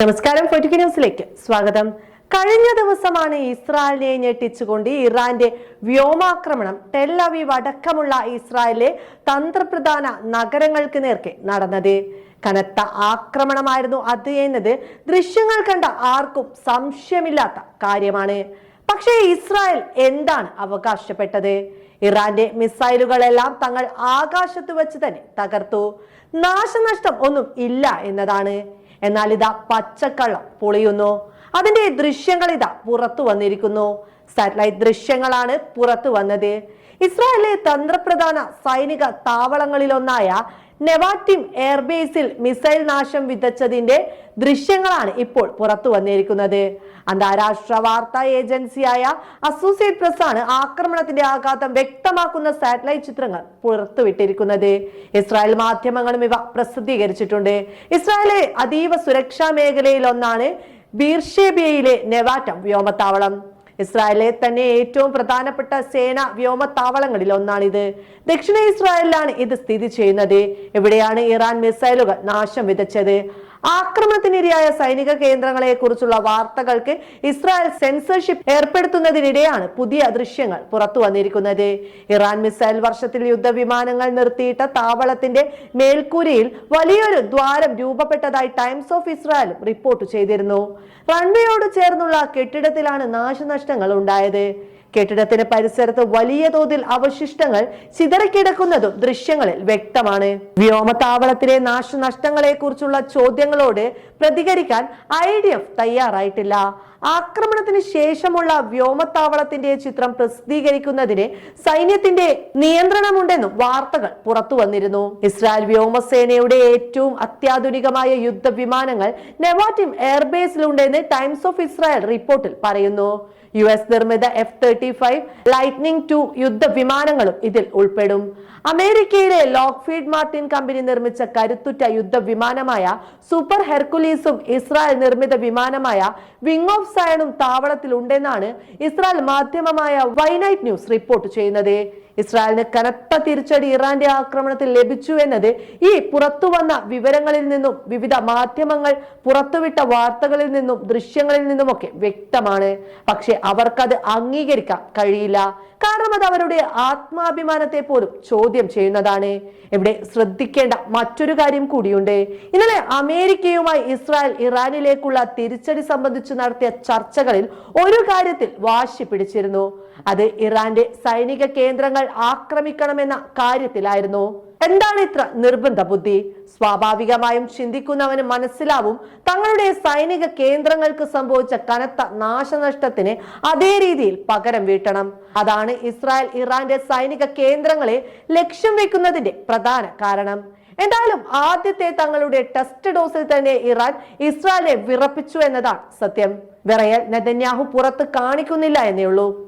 നമസ്കാരം പൊറ്റിക്ക് ന്യൂസിലേക്ക് സ്വാഗതം. കഴിഞ്ഞ ദിവസമാണ് ഇസ്രായേലിനെ ഞെട്ടിച്ചുകൊണ്ട് ഇറാന്റെ വ്യോമാക്രമണം അവീവ് അടക്കമുള്ള ഇസ്രായേലിലെ തന്ത്രപ്രധാന നഗരങ്ങൾക്ക് നേർക്കെ നടന്നത്. കനത്ത ആക്രമണമായിരുന്നു അത് എന്നത് ദൃശ്യങ്ങൾ കണ്ട ആർക്കും സംശയമില്ലാത്ത കാര്യമാണ്. പക്ഷേ ഇസ്രായേൽ എന്താണ് അവകാശപ്പെട്ടത്? ഇറാന്റെ മിസൈലുകളെല്ലാം തങ്ങൾ ആകാശത്ത് വെച്ച് തന്നെ തകർത്തു. നാശനഷ്ടം ഒന്നും ഇല്ല എന്നതാണ്. എന്നാൽ ഇതാ പച്ചക്കള്ളം പൊളിയുന്നു. അതിന്റെ ദൃശ്യങ്ങൾ ഇതാ പുറത്തു വന്നിരിക്കുന്നു. സാറ്റലൈറ്റ് ദൃശ്യങ്ങളാണ് പുറത്തു വന്നത്. ഇസ്രായേലിലെ തന്ത്രപ്രധാന സൈനിക താവളങ്ങളിലൊന്നായ നെവാറ്റിം എയർബേസിൽ മിസൈൽ നാശം വിതച്ചതിന്റെ ദൃശ്യങ്ങളാണ് ഇപ്പോൾ പുറത്തു വന്നിരിക്കുന്നത്. അന്താരാഷ്ട്ര വാർത്താ ഏജൻസിയായ അസോസിയേറ്റ് പ്രസ് ആണ് ആക്രമണത്തിന്റെ ആഘാതം വ്യക്തമാക്കുന്ന സാറ്റലൈറ്റ് ചിത്രങ്ങൾ പുറത്തുവിട്ടിരിക്കുന്നത്. ഇസ്രായേൽ മാധ്യമങ്ങളും ഇവ പ്രസിദ്ധീകരിച്ചിട്ടുണ്ട്. ഇസ്രായേലെ അതീവ സുരക്ഷാ മേഖലയിൽ ഒന്നാണ് ബീർഷേബിയയിലെ നെവാറ്റം വ്യോമത്താവളം. ഇസ്രായേലിലെ തന്നെ ഏറ്റവും പ്രധാനപ്പെട്ട സേന വ്യോമത്താവളങ്ങളിൽ ഒന്നാണിത്. ദക്ഷിണ ഇസ്രായേലിലാണ് ഇത് സ്ഥിതി ചെയ്യുന്നത്. ഇവിടെയാണ് ഇറാൻ മിസൈലുകൾ നാശം വിതച്ചത്? ആക്രമണത്തിനിരയായ സൈനിക കേന്ദ്രങ്ങളെ കുറിച്ചുള്ള വാർത്തകൾക്ക് ഇസ്രായേൽ സെൻസർഷിപ്പ് ഏർപ്പെടുത്തുന്നതിനിടെയാണ് പുതിയ ദൃശ്യങ്ങൾ പുറത്തു വന്നിരിക്കുന്നത്. ഇറാൻ മിസൈൽ വർഷത്തിൽ യുദ്ധവിമാനങ്ങൾ നിർത്തിയിട്ട താവളത്തിന്റെ മേൽക്കൂരയിൽ വലിയൊരു ദ്വാരം രൂപപ്പെട്ടതായി ടൈംസ് ഓഫ് ഇസ്രായേൽ റിപ്പോർട്ട് ചെയ്തിരുന്നു. റൺവേയോട് ചേർന്നുള്ള കെട്ടിടത്തിലാണ് നാശനഷ്ടങ്ങൾ ഉണ്ടായത്. കെട്ടിടത്തിന് പരിസരത്ത് വലിയ തോതിൽ അവശിഷ്ടങ്ങൾ ചിതറിക്കിടക്കുന്നതും ദൃശ്യങ്ങളിൽ വ്യക്തമാണ്. വ്യോമതാവളത്തിലെ നാശനഷ്ടങ്ങളെ കുറിച്ചുള്ള ചോദ്യങ്ങളോട് പ്രതികരിക്കാൻ ഐ ഡി എഫ് തയ്യാറായിട്ടില്ല. ആക്രമണത്തിന് ശേഷമുള്ള വ്യോമത്താവളത്തിന്റെ ചിത്രം പ്രസിദ്ധീകരിക്കുന്നതിന് സൈന്യത്തിന്റെ നിയന്ത്രണമുണ്ടെന്നും വാർത്തകൾ പുറത്തു വന്നിരുന്നു. ഇസ്രായേൽ വ്യോമസേനയുടെ ഏറ്റവും അത്യാധുനികമായ യുദ്ധ വിമാനങ്ങൾ നെവാറ്റിം എയർബേസിലുണ്ടെന്ന് ടൈംസ് ഓഫ് ഇസ്രായേൽ റിപ്പോർട്ടിൽ പറയുന്നു. യു എസ് നിർമ്മിത F thirty five lightning two യുദ്ധ വിമാനങ്ങളും ഇതിൽ ഉൾപ്പെടും. അമേരിക്കയിലെ ലോക്ക്ഫീഡ് മാർട്ടിൻ കമ്പനി നിർമ്മിച്ച കരുത്തുറ്റ യുദ്ധ വിമാനമായ സൂപ്പർ ഹെർക്കുലീസും ഇസ്രായേൽ നിർമ്മിത വിമാനമായ വിങ് ഓഫ് സയണും താവളത്തിൽ ഉണ്ടെന്നാണ് ഇസ്രായേൽ മാധ്യമമായ വൈനൈറ്റ് ന്യൂസ് റിപ്പോർട്ട് ചെയ്യുന്നത്. ഇസ്രായേലിന് കനത്ത തിരിച്ചടി ഇറാന്റെ ആക്രമണത്തിൽ ലഭിച്ചു എന്നത് ഈ പുറത്തു വന്ന വിവരങ്ങളിൽ നിന്നും വിവിധ മാധ്യമങ്ങൾ പുറത്തുവിട്ട വാർത്തകളിൽ നിന്നും ദൃശ്യങ്ങളിൽ നിന്നുമൊക്കെ വ്യക്തമാണ്. പക്ഷെ അവർക്കത് അംഗീകരിക്കാൻ കഴിയില്ല. കാരണം അത് അവരുടെ ആത്മാഭിമാനത്തെ പോലും ചോദ്യം ചെയ്യുന്നതാണ്. ഇവിടെ ശ്രദ്ധിക്കേണ്ട മറ്റൊരു കാര്യം കൂടിയുണ്ട്. ഇന്നലെ അമേരിക്കയുമായി ഇസ്രായേൽ ഇറാനിലേക്കുള്ള തിരിച്ചടി സംബന്ധിച്ച് നടത്തിയ ചർച്ചകളിൽ ഒരു കാര്യത്തിൽ വാശി പിടിച്ചിരുന്നു. അത് ഇറാന്റെ സൈനിക കേന്ദ്രങ്ങൾ ആക്രമിക്കണമെന്ന കാര്യത്തിലായിരുന്നു. എന്താണ് ഇത്ര നിർബന്ധ ബുദ്ധി? സ്വാഭാവികമായും ചിന്തിക്കുന്നവന് മനസ്സിലാവും തങ്ങളുടെ സൈനിക കേന്ദ്രങ്ങൾക്ക് സംഭവിച്ച കനത്ത നാശനഷ്ടത്തിന് അതേ രീതിയിൽ പകരം വീട്ടണം. അതാണ് ഇസ്രായേൽ ഇറാന്റെ സൈനിക കേന്ദ്രങ്ങളെ ലക്ഷ്യം വെക്കുന്നതിന്റെ പ്രധാന കാരണം. എന്തായാലും ആദ്യത്തെ തങ്ങളുടെ ടെസ്റ്റ് ഡോസിൽ തന്നെ ഇറാൻ ഇസ്രായേലിനെ വിറപ്പിച്ചു എന്നതാണ് സത്യം. വിറയൽ നെതന്യാഹു പുറത്ത് കാണിക്കുന്നില്ല എന്നേ ഉള്ളൂ.